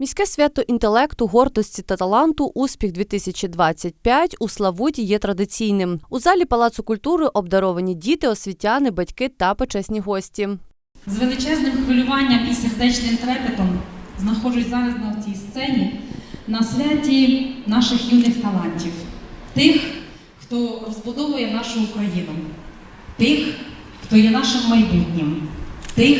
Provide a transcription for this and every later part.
Міське свято інтелекту, гордості та таланту Успіх 2025 у Славуті є традиційним. У залі Палацу культури обдаровані діти, освітяни, батьки та почесні гості. З величезним хвилюванням і сердечним трепетом знаходжусь зараз на цій сцені на святі наших юних талантів, тих, хто розбудовує нашу Україну, тих, хто є нашим майбутнім, тих,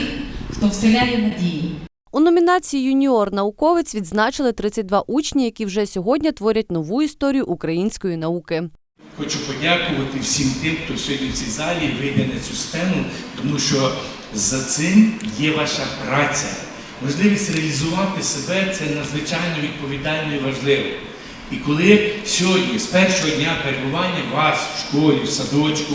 хто вселяє надії. У номінації Юніор науковець відзначили 32 учні, які вже сьогодні творять нову історію української науки. Хочу подякувати всім тим, хто сьогодні в цій залі вийде на цю сцену, тому що за цим є ваша праця. Можливість реалізувати себе це надзвичайно відповідально і важливо. І коли сьогодні, з першого дня перебування вас в школі, в садочку,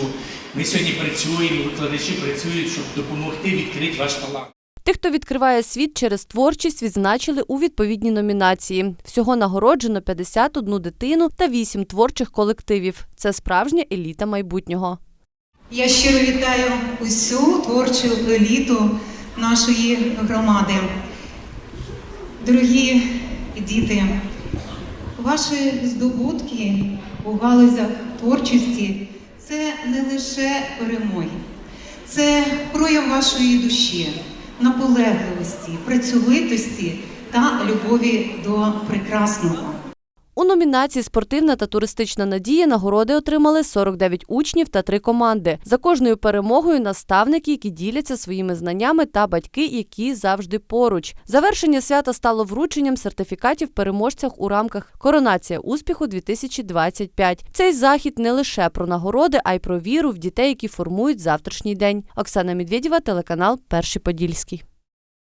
ми сьогодні працюємо, викладачі працюють, щоб допомогти відкрити ваш талант. Тих, хто відкриває світ через творчість, відзначили у відповідній номінації. Всього нагороджено 51 дитину та 8 творчих колективів. Це справжня еліта майбутнього. Я щиро вітаю усю творчу еліту нашої громади. Дорогі діти, ваші здобутки у галузях творчості це не лише перемоги, це прояв вашої душі, наполегливості, працьовитості та любові до прекрасного. У номінації Спортивна та туристична надія нагороди отримали 49 учнів та три команди. За кожною перемогою наставники, які діляться своїми знаннями, та батьки, які завжди поруч. Завершення свята стало врученням сертифікатів переможцях у рамках Коронація успіху 2025 Цей захід не лише про нагороди, а й про віру в дітей, які формують завтрашній день. Оксана Медведєва, телеканал Перший Подільський.